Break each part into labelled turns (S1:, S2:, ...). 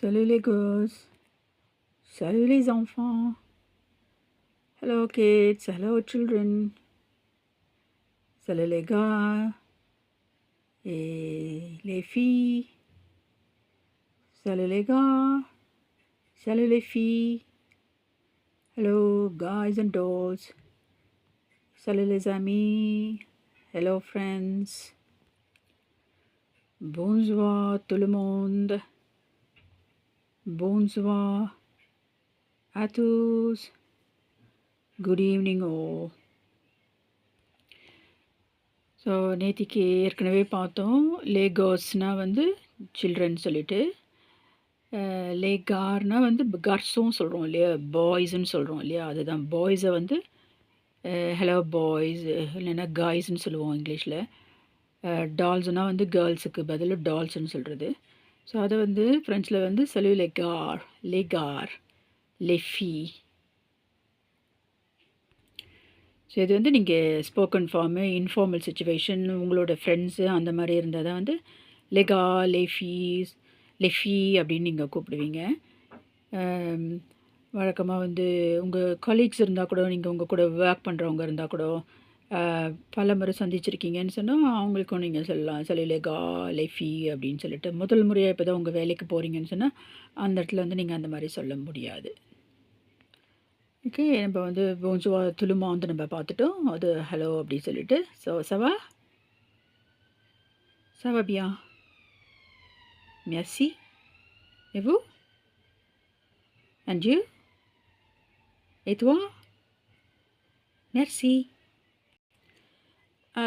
S1: Salut les gosses. Salut les enfants. Hello kids. Hello children. Salut les gars. Et les filles. Salut les gars. Salut les filles. Hello guys and dolls. Salut les amis. Hello friends. Bonjour tout le monde. Bonsoir à tous. Good evening oh so நேத்திக்கு ஏற்கனவே பார்த்தோம் லேகாஸ்னால் வந்து children சொல்லிட்டு லேகார்னால் வந்து கர்ஸும் சொல்கிறோம் இல்லையா? பாய்ஸ்ன்னு சொல்கிறோம் இல்லையா? அதுதான். பாய்ஸை வந்து ஹலோ பாய்ஸ் இல்லைன்னா காய்ஸ்ன்னு சொல்லுவோம் இங்கிலீஷில். டால்ஸ்னால் வந்து கேர்ள்ஸுக்கு பதில் டால்ஸ்ன்னு சொல்கிறது ஸோ அதை வந்து ஃப்ரெஞ்சில் வந்து செலு லெகார் லெகார் லெஃபி ஸோ இது வந்து நீங்கள் ஸ்போக்கன் ஃபார்மு இன்ஃபார்மல் சுச்சுவேஷன் உங்களோட ஃப்ரெண்ட்ஸு அந்த மாதிரி இருந்தால் தான் வந்து லெகா லெஃபீஸ் லெஃபி அப்படின்னு நீங்கள் கூப்பிடுவீங்க. Um, வழக்கமாக வந்து உங்கள் கொலீக்ஸ் இருந்தால் கூட நீங்கள் உங்கள் கூட ஒர்க் பண்ணுறவங்க இருந்தால் கூட பல முறை சந்திச்சிருக்கீங்கன்னு சொன்னால் அவங்களுக்கும் நீங்கள் சொல்லலாம். சலிலேகா லெஃபி அப்படின்னு சொல்லிட்டு முதல் முறையாக இப்போ தான் உங்கள் வேலைக்கு போகிறீங்கன்னு சொன்னால் அந்த இடத்துல வந்து நீங்கள் அந்த மாதிரி சொல்ல முடியாது. ஓகே நம்ம வந்து போஞ்சுவா துலுமா வந்து நம்ம பார்த்துட்டோம். அது ஹலோ அப்படின்னு சொல்லிட்டு ஸோ சவா? சவா பியா மெர்சி எவு அஞ்சு you? Et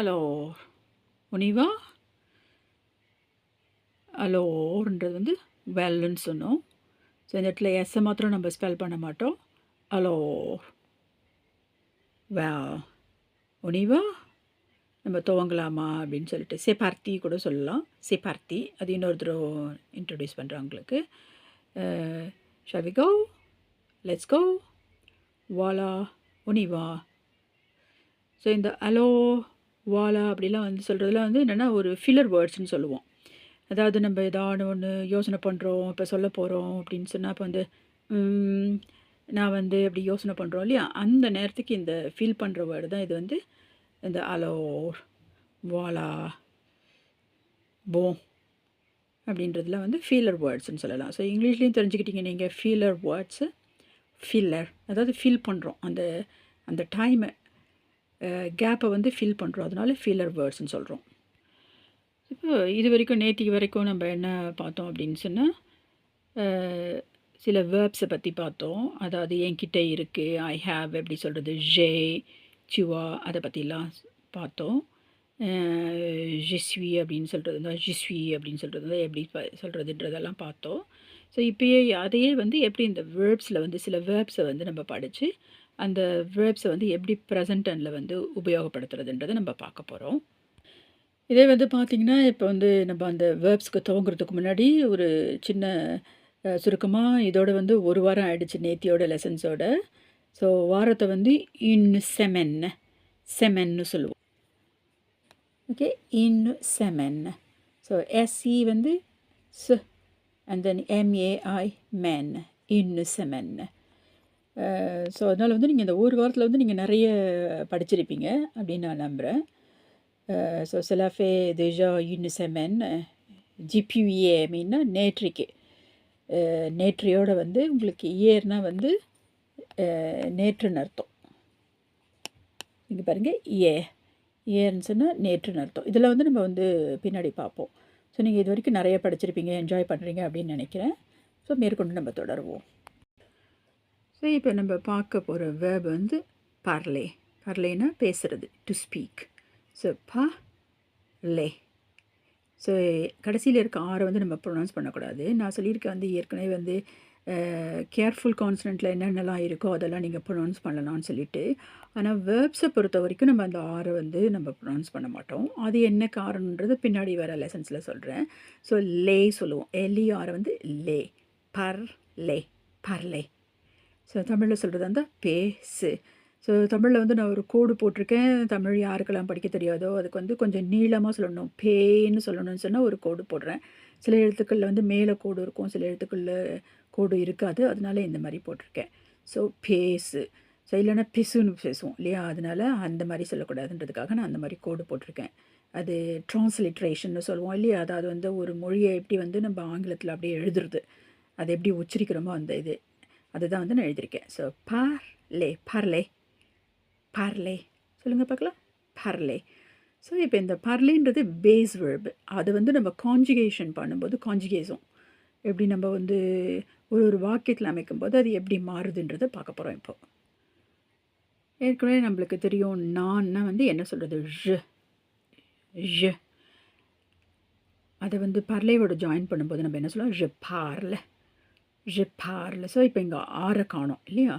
S1: toi? உனிவா Alors, on y va? அலோர்ன்றது வந்து வெல்லுன்னு சொன்னோம். ஸோ இந்த இடத்துல எஸ்ஸை மாத்திரம் நம்ம ஸ்பெல் பண்ண மாட்டோம். அலோர் வே ஒனிவா நம்ம துவங்கலாமா அப்படின்னு சொல்லிட்டு செபார்த்தி கூட சொல்லலாம். செபார்த்தி அது இன்னொருத்தரும் இன்ட்ரடியூஸ் பண்ணுறேன் உங்களுக்கு. ஷவிகோ லெட்ஸ் கோ வாலா ஒனிவா ஸோ இந்த அலோ வாலா அப்படிலாம் வந்து சொல்கிறதுலாம் வந்து என்னென்னா ஒரு ஃபில்லர் வேர்ட்ஸ்னு சொல்லுவோம். அதாவது நம்ம ஏதாவது ஒன்று யோசனை பண்ணுறோம் இப்போ சொல்ல போகிறோம் அப்படின்னு சொன்னால் இப்போ வந்து நான் வந்து அப்படி யோசனை பண்ணுறோம் இல்லையா? அந்த நேரத்துக்கு இந்த ஃபீல் பண்ணுற வேர்டு தான் இது வந்து இந்த அலோ வாலா போ அப்படின்றதுல வந்து ஃபீலர் வேர்ட்ஸ்னு சொல்லலாம். ஸோ இங்கிலீஷ்லேயும் தெரிஞ்சுக்கிட்டீங்க நீங்கள் ஃபீலர் வேர்ட்ஸு ஃபில்லர் அதாவது ஃபீல் பண்ணுறோம் அந்த அந்த டைமை கேப்பை வந்து ஃபில் பண்ணுறோம் அதனால ஃபீலர் வேர்ட்ஸ்னு சொல்கிறோம் இப்போ இது வரைக்கும் நேற்றுக்கு வரைக்கும் நம்ம என்ன பார்த்தோம் அப்படின்னு சொன்னால் சில வேர்ப்ஸை பற்றி பார்த்தோம். அதாவது என்கிட்ட இருக்குது ஐ ஹாவ் எப்படி சொல்கிறது ஜே சிவா அதை பற்றிலாம் பார்த்தோம். ஜிஸ்வி அப்படின்னு சொல்கிறது தான் ஜிஸ்வி அப்படின்னு சொல்கிறது தான் எப்படி சொல்கிறதுன்றதெல்லாம் பார்த்தோம். ஸோ இப்போயே அதையே வந்து எப்படி இந்த வேர்ப்ஸில் வந்து சில வேர்ப்ஸை வந்து நம்ம படித்து அந்த வேர்ப்ஸை வந்து எப்படி ப்ரெசன்டனில் வந்து உபயோகப்படுத்துறதுன்றதை நம்ம பார்க்க போகிறோம் இதே வந்து பார்த்திங்கன்னா இப்போ வந்து நம்ம அந்த வேர்ப்ஸ்க்கு துவங்குறதுக்கு முன்னாடி ஒரு சின்ன சுருக்கமாக இதோட வந்து ஒரு வாரம் ஆயிடுச்சு நேத்தியோட லெசன்ஸோட ஸோ வாரத்தை வந்து இன் செமென் செமென்னு சொல்லுவோம். ஓகே இன் செமென் ஸோ எஸ்இ வந்து ச and then M A I செமென்னு so அதனால் வந்து நீங்கள் இந்த ஒரு வாரத்தில் வந்து நீங்கள் நிறைய படிச்சிருப்பீங்க அப்படின்னு நான் நம்புகிறேன் ஸோ செலாஃபே தேஜா யூனிசெமன் ஜிபியூஏ மீன்னா நேற்றிக்கு நேற்றைக்கு நேற்றையோட வந்து உங்களுக்கு இயர்னால் வந்து நேற்றுன்னு அர்த்தம். இங்கே பாருங்கள் ஏ ஏன்னு சொன்னால் நேற்றுன்னு அர்த்தம். இதில் வந்து நம்ம வந்து பின்னாடி பார்ப்போம். ஸோ நீங்கள் இது வரைக்கும் நிறைய படிச்சிருப்பீங்க என்ஜாய் பண்ணுறீங்க அப்படின்னு நினைக்கிறேன். ஸோ மேற்கொண்டு நம்ம தொடருவோம். ஸோ இப்போ நம்ம பார்க்க போகிற வேர்ப் வந்து பர்லே பர்லேனா பேசுகிறது டு ஸ்பீக் ஸோ பா லே ஸோ கடைசியில் இருக்க ஆறை வந்து நம்ம ப்ரொனவுன்ஸ் பண்ணக்கூடாது. நான் சொல்லியிருக்கேன் வந்து ஏற்கனவே வந்து கேர்ஃபுல் கான்சனண்ட்டில் என்னென்னலாம் இருக்கோ அதெல்லாம் நீங்கள் ப்ரொனவுன்ஸ் பண்ணலாம்னு சொல்லிட்டு. ஆனால் வேர்ப்ஸை பொறுத்த வரைக்கும் நம்ம அந்த ஆரை வந்து நம்ம ப்ரொனவுன்ஸ் பண்ண மாட்டோம். அது என்ன காரணன்றது பின்னாடி வர லெசன்ஸில் சொல்கிறேன் ஸோ லே சொல்லுவோம். எல்இ ஆரை வந்து லே பர் லே பர்லே ஸோ தமிழில் சொல்கிறது அந்த பேசு. ஸோ தமிழில் வந்து நான் ஒரு கோடு போட்டிருக்கேன். தமிழ் யாருக்கெல்லாம் படிக்க தெரியாதோ அதுக்கு வந்து கொஞ்சம் நீளமாக சொல்லணும். பேன்னு சொல்லணும்னு சொன்னால் ஒரு கோடு போடுறேன். சில எழுத்துக்களில் வந்து மேலே கோடு இருக்கும். சில எழுத்துக்களில் கோடு இருக்காது. அதனால இந்த மாதிரி போட்டிருக்கேன். ஸோ பேஸு ஸோ இல்லைன்னா பிசுன்னு பேசுவோம் இல்லையா? அதனால் அந்த மாதிரி சொல்லக்கூடாதுன்றதுக்காக நான் அந்த மாதிரி கோடு போட்டிருக்கேன். அது ட்ரான்ஸ்லிட்ரேஷன்னு சொல்லுவோம் இல்லையா? அதாவது வந்து ஒரு மொழியை எப்படி வந்து நம்ம ஆங்கிலத்தில் அப்படியே எழுதுறது. அது எப்படி உச்சரிக்கிறோமோ அந்த இது. அதுதான் வந்து நான் எழுதியிருக்கேன். ஸோ பார்லே பார்லே பார்லே சொல்லுங்கள் பார்க்கலாம். பார்லே ஸோ இப்போ இந்த பர்லேன்றது பேஸ் வேர்பு அதை வந்து நம்ம காஞ்சுகேஷன் பண்ணும்போது காஞ்சுகேஸும் எப்படி நம்ம வந்து ஒரு ஒரு வாக்கியத்தில் அமைக்கும்போது அது எப்படி மாறுதுன்றதை பார்க்க போகிறோம் இப்போ. ஏற்கனவே நம்மளுக்கு தெரியும் நான்னா வந்து என்ன சொல்கிறது ஷ ழ. அதை வந்து பர்லேவோட ஜாயின் பண்ணும்போது நம்ம என்ன சொல்லலாம் ஷ பார்ல ழ பார்ல ஸோ இப்போ இங்கே ஆறை காணும் இல்லையா?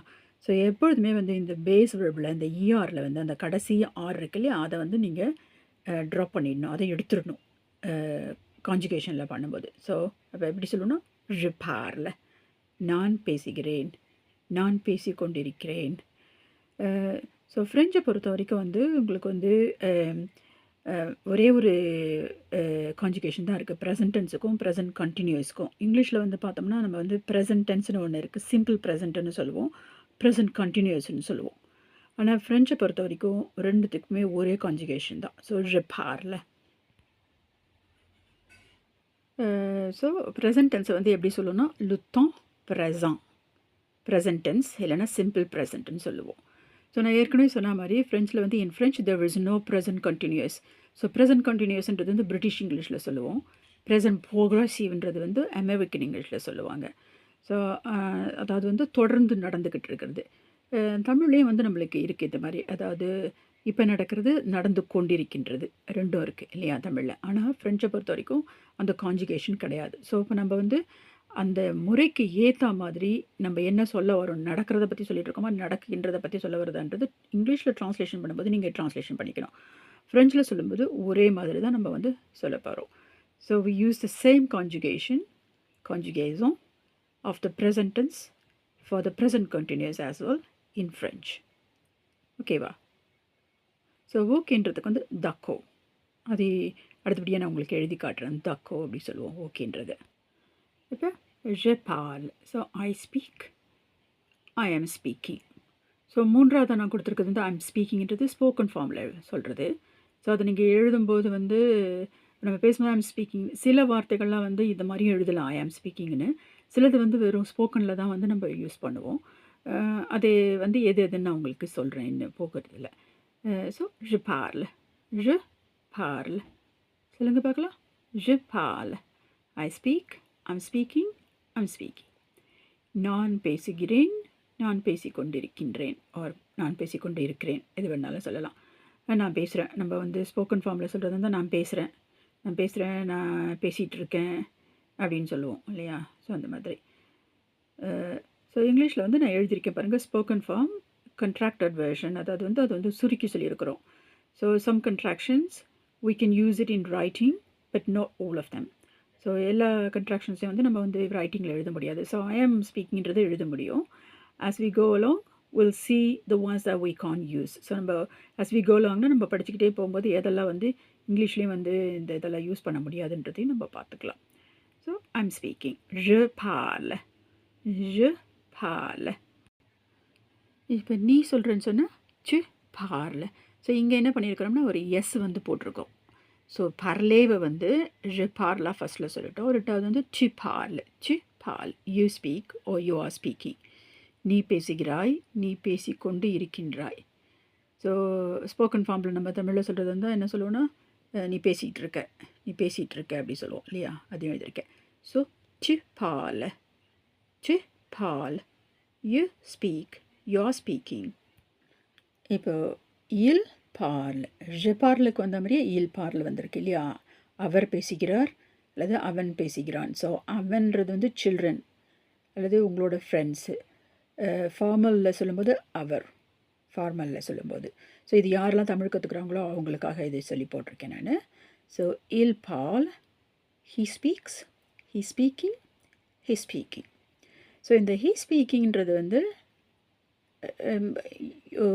S1: ஸோ எப்பொழுதுமே வந்து இந்த பேஸ் வெர்பில் இந்த இஆரில் வந்து அந்த கடைசி ஆர் இருக்கு இல்லையா? அதை வந்து நீங்கள் ட்ராப் பண்ணிடணும். அதை எடுத்துடணும் காஞ்சுகேஷனில் பண்ணும்போது. ஸோ அப்போ எப்படி சொல்லணும் ரிப்பாரில் நான் பேசுகிறேன். நான் பேசி கொண்டிருக்கிறேன். ஸோ ஃப்ரெஞ்சை பொறுத்த வரைக்கும் வந்து உங்களுக்கு வந்து ஒரே ஒரு காஞ்சுகேஷன் தான் இருக்குது ப்ரெசன்ட் டென்ஸுக்கும் ப்ரெசன்ட் கண்டினியூஸ்க்கும் இங்கிலீஷில் வந்து பார்த்தோம்னா நம்ம வந்து ப்ரெசன்ட் டென்ஸ்னு ஒன்று இருக்குது சிம்பிள் ப்ரெசன்ட்னு சொல்லுவோம். ப்ரெசன்ட் கண்டினியூஸ்னு சொல்லுவோம். ஆனால் ஃப்ரெஞ்சை பொறுத்த வரைக்கும் ரெண்டுத்துக்குமே ஒரே காஞ்சுகேஷன் தான். ஸோ ரிப்பாரில் ஸோ ப்ரெசன்ட் டென்ஸை வந்து எப்படி சொல்லணும்னா லுத்தம் ப்ரெசன் ப்ரெசன்ட் டென்ஸ் இல்லைனா சிம்பிள் ப்ரெசன்ட்னு சொல்லுவோம். ஸோ நான் ஏற்கனவே சொன்ன மாதிரி ஃப்ரெஞ்சில் வந்து in French there is no present continuous so present கண்டினியூஸ்ன்றது வந்து பிரிட்டிஷ் இங்கிலீஷில் சொல்லுவோம். ப்ரெசன்ட் ப்ரோக்ரஸிவ்ன்றது வந்து அமெரிக்கன் இங்கிலீஷில் சொல்லுவாங்க. ஸோ அதாவது வந்து தொடர்ந்து நடந்துக்கிட்டு இருக்கிறது. தமிழ்லேயும் வந்து நம்மளுக்கு இருக்குது இந்த மாதிரி. அதாவது இப்போ நடக்கிறது நடந்து கொண்டிருக்கின்றது. ரெண்டும் இருக்குது இல்லையா தமிழில். ஆனால் ஃப்ரெஞ்சை பொறுத்த வரைக்கும் அந்த காஞ்சுகேஷன் கிடையாது. ஸோ இப்போ நம்ம வந்து அந்த முறைக்கு ஏற்ற மாதிரி நம்ம என்ன சொல்ல வரோம்? நடக்கிறத பற்றி சொல்லிட்டு இருக்கோமா? நடக்கின்றதை பற்றி சொல்ல வருதான்றது இங்கிலீஷில் ட்ரான்ஸ்லேஷன் பண்ணும்போது நீங்கள் ட்ரான்ஸ்லேஷன் பண்ணிக்கணும். ஃப்ரெஞ்சில் சொல்லும்போது ஒரே மாதிரி தான் நம்ம வந்து சொல்ல போகிறோம் so we use the same conjugation கான்ஜுகேசம் of the present tense for the present continuous as well in French ஓகேவா ஸோ ஓகேன்றதுக்கு வந்து தக்கோ அது அடுத்தபடியாக நான் உங்களுக்கு எழுதி காட்டுறேன். தக்கோ அப்படி சொல்லுவோம். ஓகேன்றது. இப்போ je parle. So I speak I am speaking so மூன்றாவது நான் கொடுத்துருக்கிறது வந்து ஐம் ஸ்பீக்கிங்ன்றது ஸ்போக்கன் ஃபார்மில் சொல்கிறது ஸோ அதை நீங்கள் எழுதும்போது வந்து நம்ம பேசும்போது ஐம் ஸ்பீக்கிங் சில வார்த்தைகள்லாம் வந்து இந்த மாதிரியும் எழுதலாம் ஐ ஆம் ஸ்பீக்கிங்னு சிலது வந்து வெறும் ஸ்போக்கனில் தான் வந்து நம்ம யூஸ் பண்ணுவோம். அது வந்து எது எதுன்னு நான் உங்களுக்கு சொல்கிறேன் இன்னும் போகிறதுல ஸோ ஜு parle. ஜு parle. சொல்லுங்கள் பார்க்கலாம். ஜு parle. I speak I'm speaking I'm speaking நான் பேசுகிறேன் நான் பேசிக்கொண்டிருக்கின்றேன் ஆர் நான் பேசிக்கொண்டு இருக்கிறேன் எது வேணாலும் சொல்லலாம். நான் பேசுகிறேன் நம்ம வந்து ஸ்போக்கன் ஃபார்மில் சொல்கிறது வந்து நான் பேசுகிறேன் நான் பேசுகிறேன் நான் பேசிகிட்டு இருக்கேன் அப்படின்னு சொல்லுவோம் இல்லையா? ஸோ அந்த மாதிரி. ஸோ இங்கிலீஷில் வந்து நான் எழுதியிருக்கேன் பாருங்கள் ஸ்போக்கன் ஃபார்ம் கண்ட்ராக்டட் வேர்ஷன் அதாவது வந்து அது வந்து சுருக்கி சொல்லியிருக்கிறோம். So some contractions we can use it in writing but no all of them so எல்லா கன்ட்ராக்ஷன்ஸையும் வந்து நம்ம வந்து ரைட்டிங்கில் எழுத முடியாது. ஸோ ஐ ஆம் ஸ்பீக்கிங்கிறது எழுத முடியும். As we go along will see the ones the we can use so நம்ம ஆஸ் வி கோ அலாங்னா நம்ம படிச்சுக்கிட்டே போகும்போது எதெல்லாம் வந்து இங்கிலீஷ்லேயும் வந்து இந்த இதெல்லாம் யூஸ் பண்ண முடியாதுன்றதையும் நம்ம பார்த்துக்கலாம். So I am speaking je பால je பால இப்போ நீ சொல்கிறேன்னு சொன்னால் சு பார்ல ஸோ இங்கே என்ன பண்ணியிருக்கிறோம்னா ஒரு எஸ் வந்து போட்டிருக்கோம். ஸோ பர்லேவை வந்து ரி பார்லா ஃபஸ்ட்டில் சொல்லிட்டோம் ரெண்டாவது வந்து சி பார்ல சி பால் you speak or you are speaking நீ பேசுகிறாய் நீ பேசிக்கொண்டு இருக்கின்றாய் ஸோ ஸ்போக்கன் ஃபார்மில் நம்ம தமிழில் சொல்கிறது வந்து என்ன சொல்லுவோன்னா நீ பேசிகிட்டு இருக்க. நீ பேசிகிட்டு இருக்க அப்படி சொல்லுவோம் இல்லையா? அதையும் எழுதியிருக்கேன். ஸோ சி பால் சி பால் you speak you are speaking இப்போ இல் பார்ல் ஜெ பார்லுக்கு வந்த மாதிரியே இல் பார்ல் வந்திருக்கு இல்லையா? அவர் பேசுகிறார் அல்லது அவன் பேசுகிறான். ஸோ அவன்றது வந்து சில்ட்ரன் அல்லது உங்களோட ஃப்ரெண்ட்ஸு ஃபார்மலில் சொல்லும்போது அவர். ஃபார்மலில் சொல்லும்போது. ஸோ இது யாரெல்லாம் தமிழ் கற்றுக்குறாங்களோ அவங்களுக்காக இதை சொல்லி போட்டிருக்கேன் நான். ஸோ இல் பால் he speaks he speaking he speaking so இந்த ஹீ ஸ்பீக்கிங்கிறது வந்து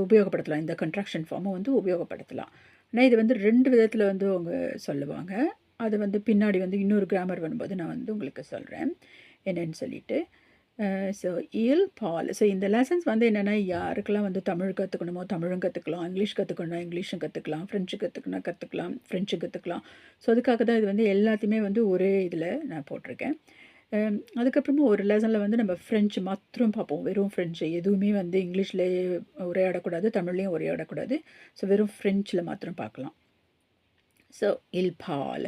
S1: உபயோகப்படுத்தலாம். இந்த கன்ட்ராக்ஷன் ஃபார்மை வந்து உபயோகப்படுத்தலாம். ஆனால் இது வந்து ரெண்டு விதத்தில் வந்து அவங்க சொல்லுவாங்க. அது வந்து பின்னாடி வந்து இன்னொரு கிராமர் வரும்போது நான் வந்து உங்களுக்கு சொல்கிறேன் என்னன்னு சொல்லிட்டு. ஸோ இல் பால் ஸோ இந்த லெசன்ஸ் வந்து என்னென்னா யாருக்கெல்லாம் வந்து தமிழ் கற்றுக்கணுமோ தமிழும் கற்றுக்கலாம் இங்கிலீஷ் கற்றுக்கணும் இங்கிலீஷும் கற்றுக்கலாம் ஃப்ரெஞ்சு கற்றுக்கணும் கற்றுக்கலாம் ஃப்ரெஞ்சு கற்றுக்கலாம் ஸோ அதுக்காக தான் இது வந்து எல்லாத்தையுமே வந்து ஒரே இதில் நான் போட்டிருக்கேன். அதுக்கப்புறமா ஒரு லெசனில் வந்து நம்ம ஃப்ரெஞ்சு மாத்திரம் பார்ப்போம். வெறும் ஃப்ரெஞ்சு எதுவுமே வந்து இங்கிலீஷில் உரையாடக்கூடாது தமிழ்லேயும் உரையாடக்கூடாது. ஸோ வெறும் ஃப்ரெஞ்சில் மாத்திரம் பார்க்கலாம். ஸோ இல் பால்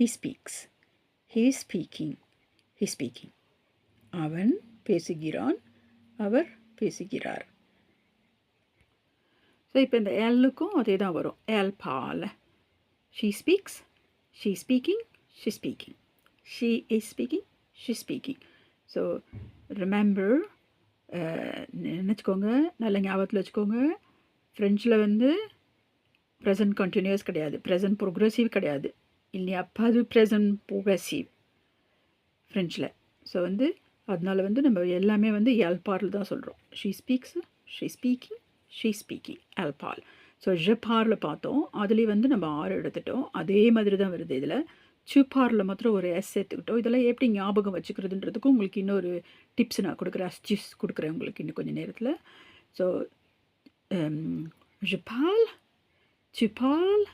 S1: he speaks he speaking he speaking அவன் பேசுகிறான் அவர் பேசுகிறார். ஸோ இப்போ இந்த எல்லுக்கும் அதே தான் வரும். எல் பால் she speaks she speaking she speaking she is speaking she speaking so remember நினச்சிக்கோங்க நல்ல ஞாபகத்தில் வச்சுக்கோங்க. ஃப்ரெஞ்சில் வந்து ப்ரெசன்ட் கண்டினியூஸ் கிடையாது. ப்ரெசன்ட் ப்ரோக்ரெசிவ் கிடையாது. இல்லையா? அது ப்ரெசன்ட் ப்ரோக்ரெசிவ் ஃப்ரெஞ்சில் ஸோ வந்து அதனால வந்து நம்ம எல்லாமே வந்து எல்பாரில் தான் சொல்கிறோம் she speaks she speaking she speaking எல்பால் so ஜெப்பாரில் பார்த்தோம். அதுலேயே வந்து நம்ம ஆறு எடுத்துட்டோம். அதே மாதிரி தான் வருது இதில். சூப்பாரில் மாத்திரம் ஒரு எஸ் சேர்த்துக்கிட்டோம் இதெல்லாம் எப்படி ஞாபகம் வச்சுக்கிறதுன்றதுக்கும் உங்களுக்கு இன்னொரு டிப்ஸ் நான் கொடுக்குறேன் அஸ்டிஸ் கொடுக்குறேன் உங்களுக்கு இன்னும் கொஞ்சம் நேரத்தில். ஸோ um, je சுபால்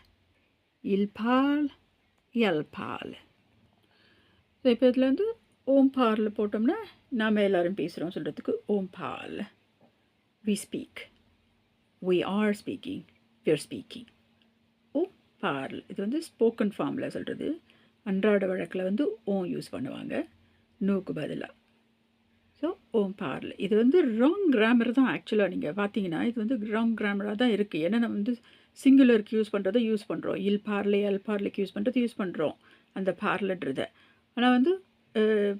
S1: இல்பால் எல்பால் ஸோ இப்போ இதில் வந்து ஓம் பாலில் போட்டோம்னா நாம் எல்லோரும் பேசுகிறோம் சொல்கிறதுக்கு ஓம் பால் we speak we are speaking we are speaking ஓம் பார்ல் இது வந்து ஸ்போக்கன் ஃபார்மில் சொல்கிறது அன்றாட வழக்கில் வந்து ஓம் யூஸ் பண்ணுவாங்க. நூக்கு பதிலாக ஸோ ஓம் பார்ல இது வந்து ராங் கிராமர் தான் ஆக்சுவலாக நீங்கள் பார்த்தீங்கன்னா இது வந்து ராங் கிராமராக தான் இருக்குது ஏன்னா நம்ம வந்து சிங்குலருக்கு யூஸ் பண்ணுறதை யூஸ் பண்ணுறோம் இல் பார்லே எல் பார்லேக்கு யூஸ் பண்ணுறது யூஸ் பண்ணுறோம் அந்த பார்லன்றதை ஆனால் வந்து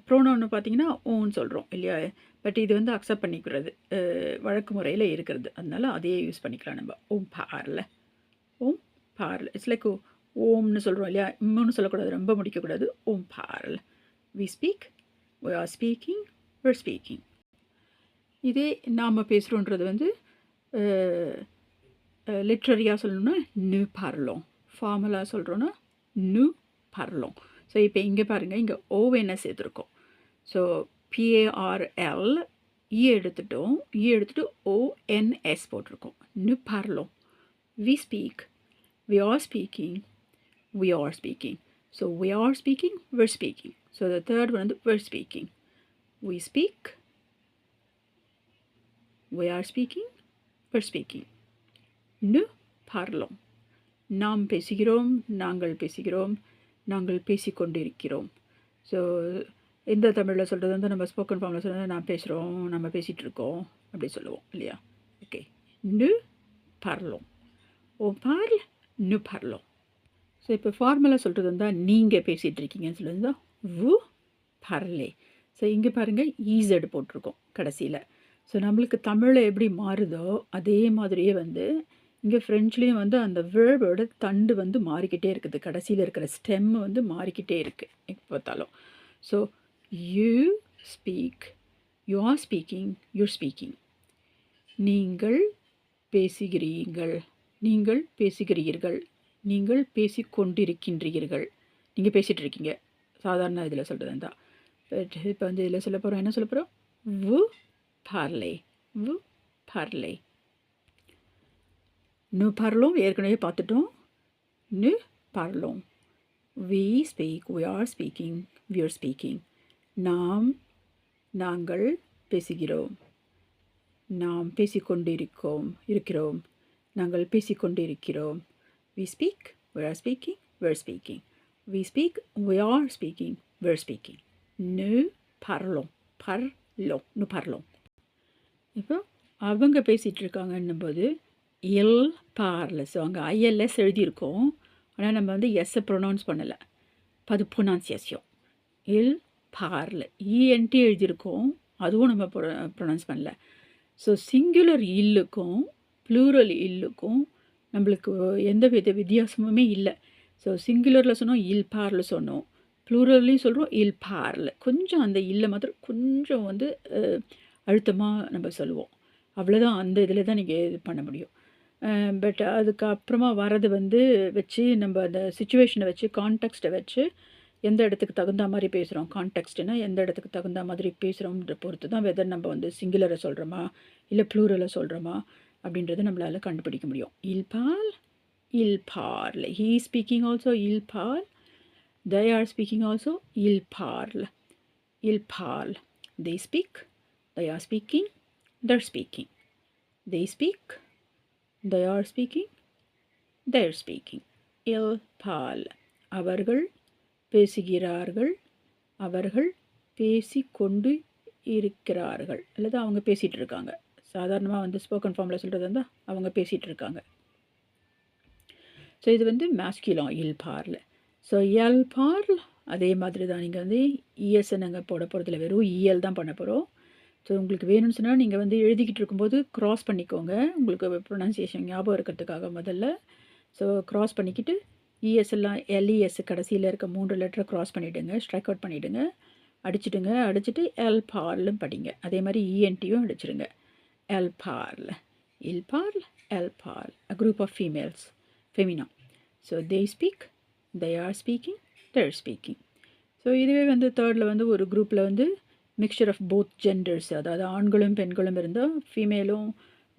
S1: ப்ரோனோன்னு பார்த்தீங்கன்னா ஓன்னு சொல்கிறோம் இல்லையா? பட் இது வந்து அக்செப்ட் பண்ணிக்கிறது வழக்கு முறையில் இருக்கிறது. அதனால அதையே யூஸ் பண்ணிக்கலாம் நம்ம. ஓம் பார்ல ஓம் பார்ல இட்ஸ் லைக் ஓம்னு சொல்கிறோம் இல்லையா? இம்முன்னு சொல்லக்கூடாது ரொம்ப முடிக்கக்கூடாது. ஓம் பார்ல. We speak we are speaking we're speaking இதே நாம் பேசுகிறோன்றது வந்து லிட்ரரியாக சொல்லணும்னா நு பரலோம். ஃபார்மலாக சொல்கிறோன்னா நு பரலோம். ஸோ இப்போ இங்கே பாருங்கள் இங்கே ஓவென்எஸ் சேர்த்துருக்கோம்? ஸோ பிஏஆர்எல் இ e எடுத்துட்டோம். இ எடுத்துட்டு ஓஎன்எஸ் போட்டிருக்கோம். நு பரலோம். We speak we are speaking we are speaking. So we are speaking, we're speaking. So the third one, we're speaking. We speak, we are speaking, we're speaking. Nous parlons. நாம் பேசுகிறோம் நாங்கள் பேசுகிறோம் நாங்கள் பேசிக்கொண்டிருக்கிறோம் ஸோ எந்த தமிழில் சொல்கிறது வந்து நம்ம ஸ்போக்கன் ஃபார்மில் சொல்கிறது நான் பேசுகிறோம் நம்ம பேசிகிட்டு இருக்கோம் அப்படி சொல்லுவோம் இல்லையா ஓகே நு parlons. On parle, nous parlons. So இப்போ ஃபார்மலாக சொல்கிறது வந்தால் நீங்கள் பேசிகிட்டு இருக்கீங்கன்னு சொல்லுறது தான் வு பரலே. ஸோ இங்கே பாருங்கள் ஈசட் போட்டிருக்கோம் கடைசியில். ஸோ நம்மளுக்கு தமிழில் எப்படி மாறுதோ அதே மாதிரியே வந்து இங்கே ஃப்ரெஞ்ச்லேயும் வந்து அந்த வேர்டோட தண்டு வந்து மாறிக்கிட்டே இருக்குது. கடைசியில் இருக்கிற ஸ்டெம் வந்து மாறிக்கிட்டே இருக்குது எப்போ பார்த்தாலும். So you speak you are speaking you speaking நீங்கள் பேசுகிறீர்கள் நீங்கள் பேசுகிறீர்கள். நீங்கள் பேசிக்கொண்டிருக்கின்றீர்கள். நீங்கள் பேசிகிட்டு இருக்கீங்க சாதாரண இதில் சொல்கிறது தான் பட் இப்போ வந்து இதில் சொல்ல போகிறோம் என்ன சொல்ல போகிறோம் வு பார்லே. வு பார்லே. நு பார்லோம். ஏற்கனவே பார்த்துட்டோம். நு பார்லோம். We speak we are speaking we are speaking நாம் நாங்கள் பேசுகிறோம். நாம் பேசிக்கொண்டிருக்கோம். இருக்கிறோம். நாங்கள் பேசிக்கொண்டிருக்கிறோம். We speak we are speaking we're speaking. We speak we are speaking we're speaking. Nous parlons parlons nous parlons இப்போ அவங்க பேசிகிட்டு இருக்காங்கன்னும் போது எல் பார்ல ஸோ அங்கே ஐஎல்எஸ் எழுதியிருக்கோம். ஆனால் நம்ம வந்து எஸ்ஸை ப்ரொனவுன்ஸ் பண்ணலை. அது ப்ரொனவுன்சியேஷன் இல் பார்ல இஎன்டி எழுதியிருக்கோம். அதுவும் நம்ம ப்ரொனவுன்ஸ் பண்ணல. ஸோ சிங்குலர் இல்லுக்கும் ப்ளூரல் இல்லுக்கும் நம்மளுக்கு எந்த வித வித்தியாசமுமே இல்லை. ஸோ சிங்குலரில் சொன்னோம் இல் பார்ல சொன்னோம். ப்ளூரல்லையும் சொல்கிறோம் இல் பார்ல கொஞ்சம் அந்த இல்லை மாத்திரம் கொஞ்சம் வந்து அழுத்தமாக நம்ம சொல்லுவோம். அவ்வளோதான் அந்த இதில் தான் நீங்கள் இது பண்ண முடியும். பட் அதுக்கப்புறமா வரது வந்து வச்சு நம்ம அந்த சுச்சுவேஷனை வச்சு கான்டெக்ஸ்ட்டை வச்சு எந்த இடத்துக்கு தகுந்த மாதிரி பேசுகிறோம் கான்டெக்ஸ்ட்னா எந்த இடத்துக்கு தகுந்த மாதிரி பேசுகிறோம்ன்ற பொறுத்து தான் வெதர் நம்ம வந்து சிங்குலரை சொல்கிறோமா இல்லை ப்ளூரலை சொல்கிறோமா அப்படின்றத நம்மளால் கண்டுபிடிக்க முடியும் இல்பால் இல்பார்ல ஹீ ஸ்பீக்கிங் ஆல்சோ இல்பால் தே ஆர் ஸ்பீக்கிங் ஆல்சோ இல்பார்ல இல்பால் they speak they are speaking they're speaking they speak they are speaking they're speaking இல் பால் அவர்கள் பேசுகிறார்கள் அவர்கள் பேசிக்கொண்டு இருக்கிறார்கள் அல்லது அவங்க பேசிகிட்டு இருக்காங்க சாதாரணமாக வந்து ஸ்போக்கன் ஃபார்மில் சொல்கிறது வந்து அவங்க பேசிகிட்டு இருக்காங்க. ஸோ இது வந்து மேஸ்கியூலம் இல் பார்ல. ஸோ இயல் பார்ல் அதே மாதிரி தான். நீங்கள் வந்து இஎஸ்ஸை நாங்கள் போட போகிறதில்ல வெறும் இஎல் தான் பண்ண போகிறோம் ஸோ உங்களுக்கு வேணும்னு சொன்னால் நீங்கள் வந்து எழுதிக்கிட்டு இருக்கும்போது க்ராஸ் பண்ணிக்கோங்க. உங்களுக்கு ப்ரொனன்சியேஷன் ஞாபகம் இருக்கிறதுக்காக முதல்ல. ஸோ க்ராஸ் பண்ணிக்கிட்டு இஎஸ்எல்லாம் எல்இஎஸ் கடைசியில் இருக்க மூன்று லெட்டரை க்ராஸ் பண்ணிவிடுங்க ஸ்ட்ரைக் அவுட் பண்ணிவிடுங்க அடிச்சிடுங்க. அடிச்சுட்டு எல் பார்லும் படிங்க. அதே மாதிரி இஎன்டியும் அடிச்சிடுங்க elle parle. இல் பார்ல் எல் பார்ல் A group of females Femina so they speak they are speaking they're speaking so இதுவே வந்து தேர்டில் வந்து ஒரு குரூப்பில் வந்து மிக்சர் ஆஃப் போத் ஜெண்டர்ஸ் அதாவது ஆண்களும் பெண்களும் இருந்தால் ஃபீமேலும்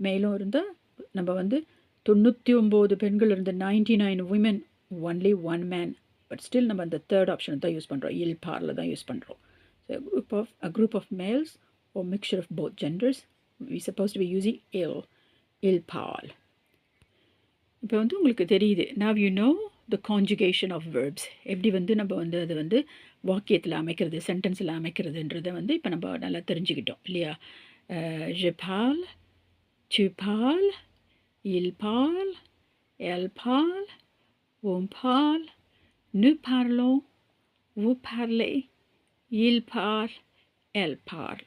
S1: மேலும் இருந்தால் நம்ம வந்து தொண்ணூற்றி ஒம்பது பெண்கள் இருந்த ninety nine woman only one man but still நம்ம அந்த தேர்ட் ஆப்ஷன் தான் யூஸ் பண்ணுறோம் இல் பார்ல தான் யூஸ் பண்ணுறோம் so group of a group of males or mixture of both genders we suppose to be using இல் இல் பால் இப்போ வந்து உங்களுக்கு தெரியுது. Now you know the conjugation of verbs எப்படி வந்து நம்ம வந்து அதை வந்து வாக்கியத்தில் அமைக்கிறது சென்டென்ஸில் அமைக்கிறதுன்றதை வந்து இப்போ நம்ம நல்லா தெரிஞ்சுக்கிட்டோம் இல்லையா? ஜெபால் சுபால் இல்பால் எல்பால் ஓம்பால் நு பார்லோ உ பார்லே இல்பார் nous parlons vous parlez il parle elle parle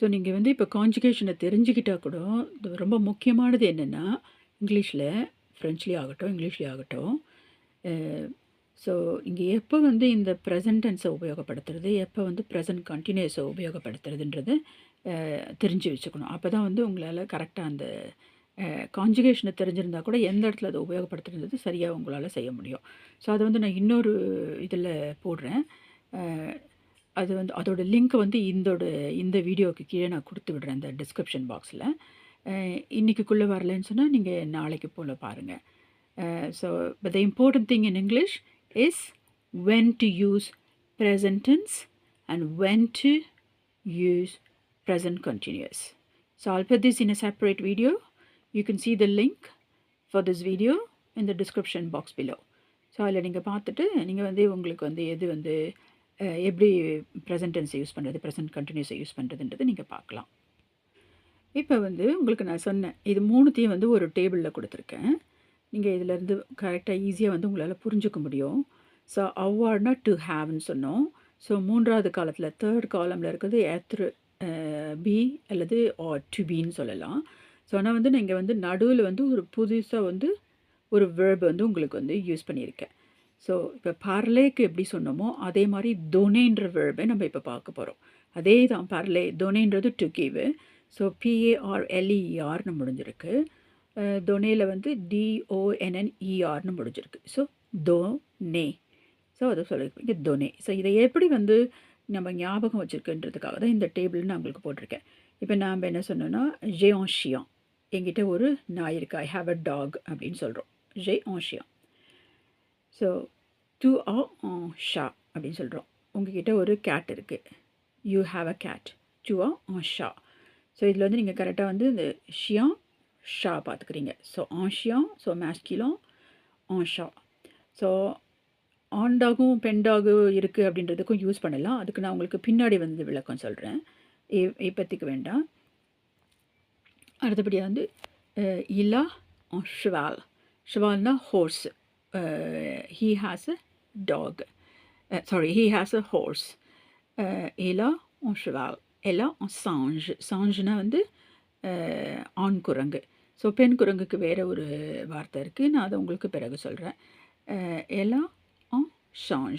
S1: so நீங்கள் வந்து இப்போ கான்ஜிகேஷனை தெரிஞ்சுக்கிட்டால் கூட இது ரொம்ப முக்கியமானது என்னென்னா இங்கிலீஷில் ஃப்ரெஞ்ச்லேயே ஆகட்டும் இங்கிலீஷ்லேயே ஆகட்டும். ஸோ இங்கே எப்போ வந்து இந்த ப்ரெசன்டென்ஸை உபயோகப்படுத்துறது எப்போ வந்து ப்ரெசன்ட் கண்டினியூஸை உபயோகப்படுத்துறதுன்றது தெரிஞ்சு வச்சுக்கணும். அப்போ தான் வந்து உங்களால் கரெக்டாக அந்த கான்ஜிகேஷனை தெரிஞ்சிருந்தால் கூட எந்த இடத்துல அதை உபயோகப்படுத்துறது சரியாக உங்களால் செய்ய முடியும். ஸோ அதை வந்து நான் இன்னொரு இதில் போடுறேன். அது வந்து அதோட லிங்க்கை வந்து இந்தோட இந்த வீடியோவுக்கு கீழே நான் கொடுத்து விடுறேன் இந்த டிஸ்கிரிப்ஷன் பாக்ஸில் இன்றைக்குள்ளே வரலன்னு சொன்னால் நீங்கள் நாளைக்கு போல் பாருங்கள் so but the important thing in English is when to use present tense and when to use present continuous. So I'll put this in a separate video. You can see the link for this video in the description box below. So அதில் நீங்கள் பார்த்துட்டு நீங்கள் வந்து உங்களுக்கு வந்து எது வந்து எப்படி ப்ரெசன்ட் டென்ஸை யூஸ் பண்ணுறது ப்ரெசன்ட் கண்டினியூஸை யூஸ் பண்ணுறதுன்றது நீங்கள் பார்க்கலாம். இப்போ வந்து உங்களுக்கு நான் சொன்னேன் இது மூணுத்தையும் வந்து ஒரு டேபிளில் கொடுத்துருக்கேன். நீங்கள் இதிலேருந்து கரெக்டாக ஈஸியாக வந்து உங்களால் புரிஞ்சுக்க முடியும். ஸோ அவார்ட்னா டு ஹாவ்னு சொன்னோம். ஸோ மூன்றாவது காலத்தில் தேர்ட் காலமில் இருக்கிறது ஏத்ரு பி அல்லது ஆர் டு பின்னு சொல்லலாம். ஸோ ஆனால் வந்து நீங்கள் வந்து நடுவில் வந்து ஒரு புதுசாக வந்து ஒரு வேர்ப் வந்து உங்களுக்கு வந்து யூஸ் பண்ணியிருக்கேன். ஸோ இப்போ பார்லேக்கு எப்படி சொன்னோமோ அதே மாதிரி தொனேன்ற வேர்பை நம்ம இப்போ பார்க்க போகிறோம் அதே தான் பார்லே தொனேன்றது டு கிவ் ஸோ பிஏஆர்எல்இஆர்னு முடிஞ்சிருக்கு. தொனேயில் வந்து டிஓஎன்என்இஆர்னு முடிஞ்சிருக்கு. ஸோ தோ நே ஸோ அதை சொல்லியிருப்பீங்க தொனே ஸோ இதை எப்படி வந்து நம்ம ஞாபகம் வச்சுருக்குன்றதுக்காக தான் இந்த டேபிள் நான் உங்களுக்கு போட்டிருக்கேன். இப்போ நாம் என்ன சொன்னோன்னா ஜே ஆன்ஷியான் என்கிட்ட ஒரு நாய் இருக்கு. ஐ ஹாவ் அ டாக் அப்படின்னு சொல்கிறோம் ஜே ஆன்ஷியான் ஸோ டூ ஆ ஆ ஷா அப்படின்னு சொல்கிறோம் உங்ககிட்ட ஒரு கேட் இருக்குது யூ ஹாவ் அ கேட் டூ ஆ ஆ ஷா ஸோ இதில் வந்து நீங்கள் கரெக்டாக வந்து இந்த ஷியா ஷா பார்த்துக்கிறீங்க. ஸோ ஆஷியா ஸோ மேஸ்கிலோன் ஆஷா ஷா ஸோ ஆண்டாகும் பெண்டாகும் இருக்குது அப்படின்றதுக்கும் யூஸ் பண்ணலாம். அதுக்கு நான் உங்களுக்கு பின்னாடி வந்து விளக்கம் சொல்கிறேன் இப்போத்திக்கு வேண்டாம். அடுத்தபடியாக வந்து இல்லா ஷிவால் ஷிவால்னா horse he has a dog sorry he has a horse இல்லா ஷிவால் எல்லாம் சாஞ்சு சாஞ்சுனா வந்து uh, ஆண் குரங்கு. ஸோ பெண் குரங்குக்கு வேறு ஒரு வார்த்தை இருக்குது நான் அதை உங்களுக்கு பிறகு சொல்கிறேன் எல்லாம் ஆன் On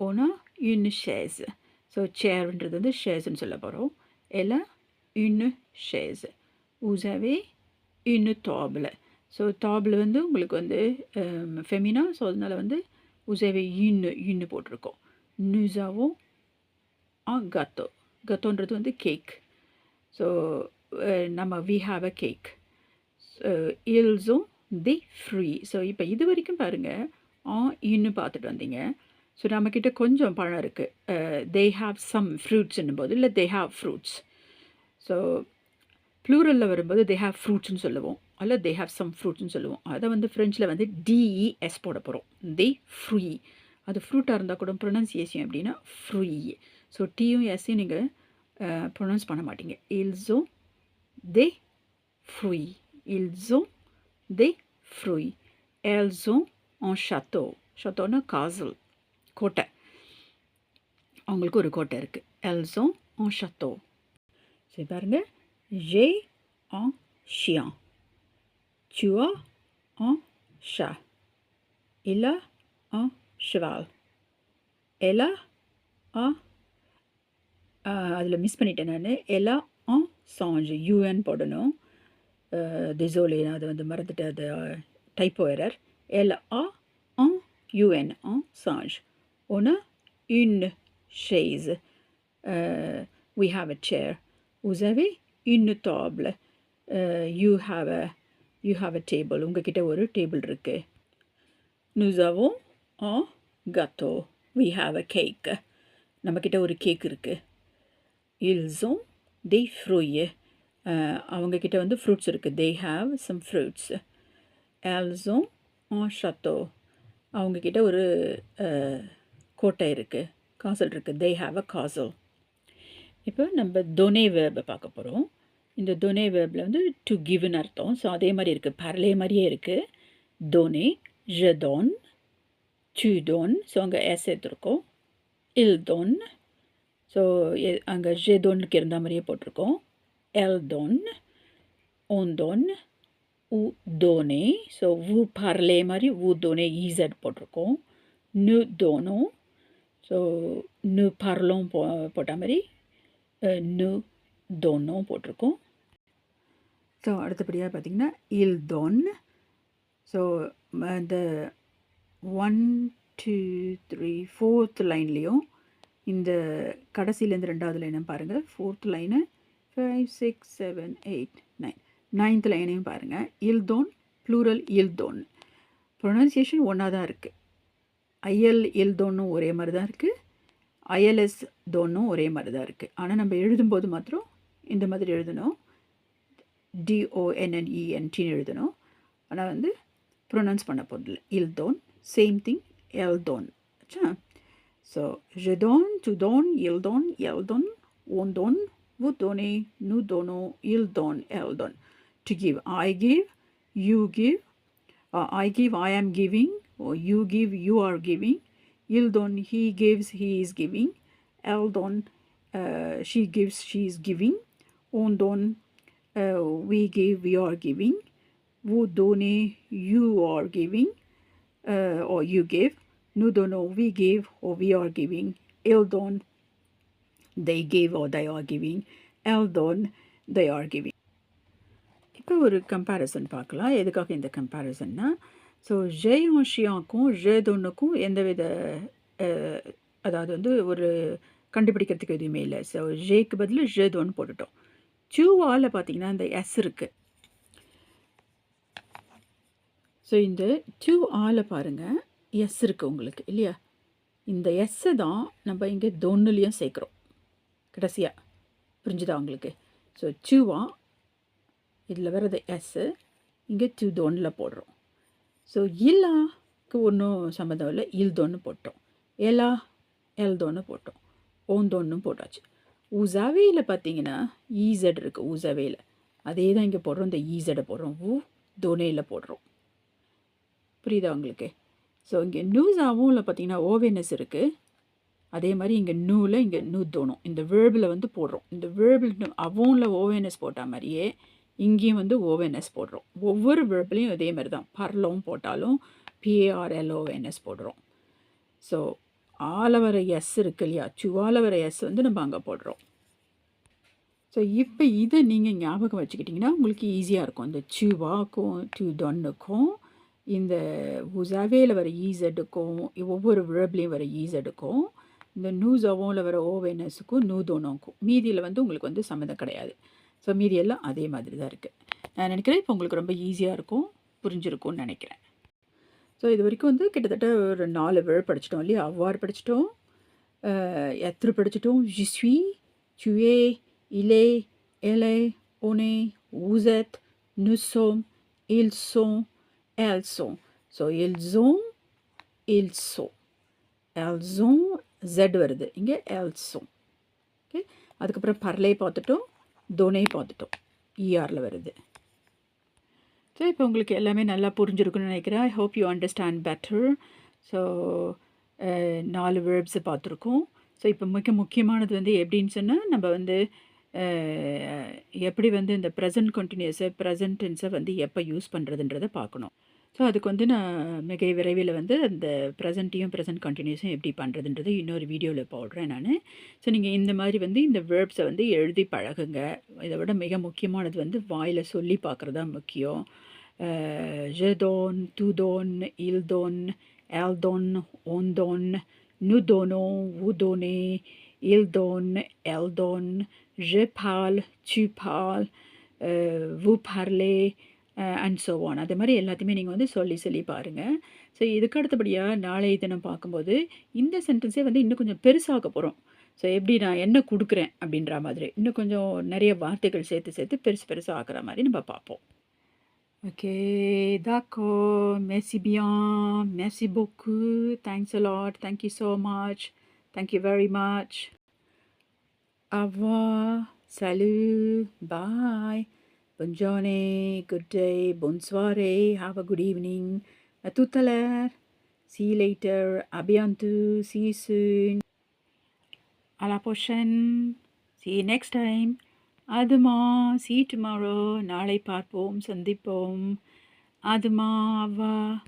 S1: ஓனா une ஷேஸ் ஸோ சேர்ன்றது வந்து ஷேஸ்ன்னு சொல்ல போகிறோம் எல்லாம் a ஷேஸ் ஊசாவே இன்னு avez ஸோ தாபில் வந்து உங்களுக்கு வந்து ஃபெமினா ஸோ அதனால் வந்து vous இன்னு இன்னு போட்டிருக்கோம். Nous ஆ கத்தோ கத்தோன்றது வந்து கேக் ஸோ நம்ம வி ஹாவ் அ கேக் இல்ஸும் தி ஃப்ரீ ஸோ இப்போ இது வரைக்கும் பாருங்கள் ஆ இன்னு பார்த்துட்டு வந்தீங்க. ஸோ நம்மக்கிட்ட கொஞ்சம் பழம் இருக்குது தே ஹாவ் சம் ஃப்ரூட்ஸ்ன்னும் போது இல்லை தே ஹாவ் ஃப்ரூட்ஸ் ஸோ ப்ளூரலில் வரும்போது தே ஹாவ் ஃப்ரூட்ஸ்னு சொல்லுவோம். அல்ல தே ஹாவ் சம் ஃப்ரூட்ஸ்னு சொல்லுவோம். அதை வந்து ஃப்ரெஞ்சில் வந்து டிஇஎஸ் போட போகிறோம் தே ஃப்ரூயி அது ஃப்ரூட்டாக இருந்தால் கூட ப்ரொனன்சியேஷன் அப்படின்னா ஃப்ரூயி ஸோ டீயும் எஸ்ஸையும் நீங்கள் ப்ரொனவுன்ஸ் பண்ண மாட்டீங்க. இல்ஸோ தே ஃப்ரூயி இல்ஸோ தே ஃப்ரூயி எல்ஸோ ஆன் ஷத்தோ ஷத்தோன்னா காசல் கோட்டை. அவங்களுக்கு ஒரு கோட்டை இருக்குது எல்ஸோ ஆன் ஷத்தோ சரி பாருங்கள் ஜே ஆன் ஷியான் Tu as un chat. Il a un cheval. Elle a un அதில் மிஸ் பண்ணிட்டேன் நான் எலா ஆ சாஞ்ச் யூஎன் போடணும் டிசோலே நான் அதை வந்து மறந்துட்டு அது டைப்போ எரர் எல் ஆ ஆ யூஎன் ஆ சாஞ்ச் ஒன்று une chaise. Uh, we have a chair. Vous avez une table. Uh, you have a you have a table உங்ககிட்ட ஒரு டேபிள் இருக்குது நுசாவோ ஆ கத்தோ வி ஹாவ் அ கேக் நம்மக்கிட்ட ஒரு கேக் இருக்குது இல்ஸும் தே ஃப்ரூயு அவங்கக்கிட்ட வந்து ஃப்ரூட்ஸ் இருக்குது தே ஹாவ் சம் ஃப்ரூட்ஸ் ஆல்ஸும் ஆ ஷத்தோ அவங்கக்கிட்ட ஒரு கோட்டை இருக்குது காசல் இருக்குது தே ஹாவ் அ காசோ இப்போ நம்ம தொனே வேர்பை பார்க்க போகிறோம் இந்த தொனே வேர்பில் வந்து டு கிவ்னு அர்த்தம். ஸோ அதே மாதிரி இருக்குது பரலே மாதிரியே இருக்குது டோனே ஜெதோன் சுதோன் ஸோ அங்கே எஸ் எடுத்துருக்கோம் இல்தோன் ஸோ அங்கே ஜெதோன்னுக்கு இருந்த மாதிரியே போட்டிருக்கோம். எல் ஓந்தோன் ஓன் உ தோனே ஸோ உ பரலே மாதிரி உ தோனே ஈசட் போட்டிருக்கோம். நு தோனோ ஸோ நு பரலும் போ போட்ட மாதிரி நு தோனும் போட்டிருக்கோம். ஸோ அடுத்தபடியாக பார்த்திங்கன்னா இல் தொன் ஸோ இந்த ஒன் டூ த்ரீ ஃபோர்த் லைன்லேயும் இந்த கடைசியிலேருந்து ரெண்டாவது லைனும் பாருங்கள் fourth line five six seven eight nine ninth லைனையும் பாருங்கள் இல் தோன் ப்ளூரல் இல் தோன் ப்ரொனன்சியேஷன் ஒன்றா தான் இருக்குது ஐஎல் இல் தோன்னும் ஒரே மாதிரி தான் இருக்குது ஐஎல்எஸ் தோன்னும் ஒரே மாதிரி தான் இருக்குது ஆனால் நம்ம எழுதும்போது மாத்திரம் இந்த மாதிரி எழுதணும் டிஓஎன்என்இஎன்டின்னு எழுதணும் ஆனால் வந்து ப்ரொனவுன்ஸ் பண்ண போதில்லை இல் தோன் சேம் திங் எல் தோன் ஆச்சா so je donne, tu donnes, il donne, elle donne, on donne, vous donnez, nous donnons, il donne, elle donne. To give, I give, you give, uh, I give, I am giving, or you give, you are giving. Il donne, he gives, he is giving. Elle donne, uh, she gives, she is giving. On don uh, we give, we are giving. Vous donnez, you are giving, uh, or you give. Nous donnons, we give, or we are giving. Ils donnent, they give, or they are giving. Elles donnent, they are giving. இப்போ ஒரு comparison பார்க்கலாம் எதுக்காக இந்த கம்பேரிசன்னா so ஜெயும் ஷியாக்கும் ஜேதொன்னுக்கும் எந்தவித அதாவது வந்து ஒரு கண்டுபிடிக்கிறதுக்கு எதுவுமே இல்லை ஸோ ஜேக்கு பதில் ஜேதோன்னு போட்டுட்டோம் சூவால் பார்த்தீங்கன்னா இந்த எஸ் இருக்குது ஸோ இந்த டூ ஆவில் பாருங்கள் எஸ் இருக்குது உங்களுக்கு இல்லையா? இந்த எஸ்ஸை தான் நம்ம இங்கே தொன்னுலேயும் சேர்க்குறோம். கடைசியாக புரிஞ்சுதா உங்களுக்கு? ஸோ சூவா இதில் வர்றது எஸ்ஸு இங்கே டூ தொன்னில் போடுறோம். ஸோ இல்லாக்கு ஒன்றும் சம்மந்தம் இல்லை இல் தொன்னு போட்டோம். எலா எல் தொன்னு போட்டோம். ஓன் தொன்னும் போட்டாச்சு. உசவேயில் பார்த்தீங்கன்னா ஈசட் இருக்குது உசவேயில் அதே தான் இங்கே போடுறோம் இந்த ஈசடை போடுறோம். ஊ தொனேயில் போடுறோம். புரியுதா உங்களுக்கு? ஸோ இங்கே நியூஸாவும் பார்த்தீங்கன்னா ஓவேனஸ் இருக்குது அதே மாதிரி இங்கே நூவில் இங்கே நூ தோணும். இந்த வேர்பில் வந்து போடுறோம். இந்த வேர்பில் அவனில் ஓவேனஸ் போட்டால் மாதிரியே இங்கேயும் வந்து ஓவேனஸ் போடுறோம். ஒவ்வொரு வேர்பிலையும் அதே மாதிரி தான் பர்லவும் போட்டாலும் பிஏஆர்எல்ஓஎன்எஸ் போடுறோம். ஸோ ஆலவர எஸ் இருக்கு இல்லையா? சுவாலவர எஸ் வந்து நம்ம அங்கே போடுறோம். ஸோ இப்போ இதை நீங்கள் ஞாபகம் வச்சுக்கிட்டிங்கன்னா உங்களுக்கு ஈஸியாக இருக்கும். இந்த சுவாக்கும் டு டொன்னுக்கும் இந்த உசாவேல வர ஈசடுக்கும் ஒவ்வொரு விழப்லேயும் வர ஈசடுக்கும் இந்த நூசவோவில் வர ஓவேனஸுக்கும் நூதோனோக்கும் மீதியில் வந்து உங்களுக்கு வந்து சம்மந்தம் கிடையாது. ஸோ மீதி எல்லாம் அதே மாதிரி தான் இருக்குது நான் நினைக்கிறேன் இப்போ உங்களுக்கு ரொம்ப ஈஸியாக இருக்கும் புரிஞ்சிருக்கும்னு நினைக்கிறேன். ஸோ இது வரைக்கும் வந்து கிட்டத்தட்ட ஒரு நாலு வேர்டு படிச்சிட்டோம் இல்லையா? அவ்வாறு படிச்சிட்டோம். எத்திரு படிச்சிட்டோம்? ஜிஸ்வி சுயே இலே எலே ஒனே ஊசத் நுசோம் இல்சோம் எல்சோம் ஸோ இல்சோம் இல்சோ எல்சோம் ஜெட் வருது. இங்கே எல்சோம் ஓகே அதுக்கப்புறம் பர்லே பார்த்துட்டோம். தோனே பார்த்துட்டோம். இஆரில் வருது. ஸோ இப்போ உங்களுக்கு எல்லாமே நல்லா புரிஞ்சிருக்குன்னு நினைக்கிறேன். I hope you understand better so நாலு வேர்ப்ஸை பார்த்துருக்கோம். ஸோ இப்போ மிக முக்கியமானது வந்து எப்படின்னு சொன்னால் நம்ம வந்து எப்படி வந்து இந்த ப்ரெசன்ட் கண்டினியூஸை ப்ரெசன்ட் டென்ஸை வந்து எப்போ யூஸ் பண்ணுறதுன்றதை பார்க்கணும். ஸோ அதுக்கு வந்து நான் மிக விரைவில் வந்து அந்த ப்ரெசண்ட்டையும் ப்ரெசன்ட் கண்டினியூஸும் எப்படி பண்ணுறதுன்றது இன்னொரு வீடியோவில் போடுறேன் நான். ஸோ நீங்கள் இந்த மாதிரி வந்து இந்த வேர்ப்ஸை வந்து எழுதி பழகுங்க. இதை விட மிக முக்கியமானது வந்து வாயில் சொல்லி பார்க்குறது தான் முக்கியம். ஜெதோன் தூதோன் இல்தோன் எல்தோன் ஓந்தோன் நுதோனோ ஊதோனே இல்தோன் எல்தோன் je parle, tu parles, euh, vous parlez, and so on அதே மாதிரி எல்லாத்தையுமே நீங்கள் வந்து சொல்லி சொல்லி பாருங்கள் ஸோ இதுக்கு அடுத்தபடியாக நாளைய தினம் பார்க்கும்போது இந்த சென்டென்ஸே வந்து இன்னும் கொஞ்சம் பெருசாக போகிறோம் ஸோ எப்படி நான் என்ன கொடுக்குறேன் அப்படின்ற மாதிரி. இன்னும் கொஞ்சம் நிறைய வார்த்தைகள் சேர்த்து சேர்த்து பெருசு பெருசாக ஆக்குற மாதிரி நம்ம பார்ப்போம். ஓகே தாக்கோ மெர்சி பியான் மெர்சி book thanks a lot thank you so much thank you very much அவ்வா சலு bye Buongiorno, good day, bonsoir, have a good evening. A tout à l'heure. See you later. À bientôt. See you soon. À la prochaine. See you next time. அதுமா see you tomorrow. நாளை பார்ப்போம் சந்திப்போம் அதுமா அவ்வா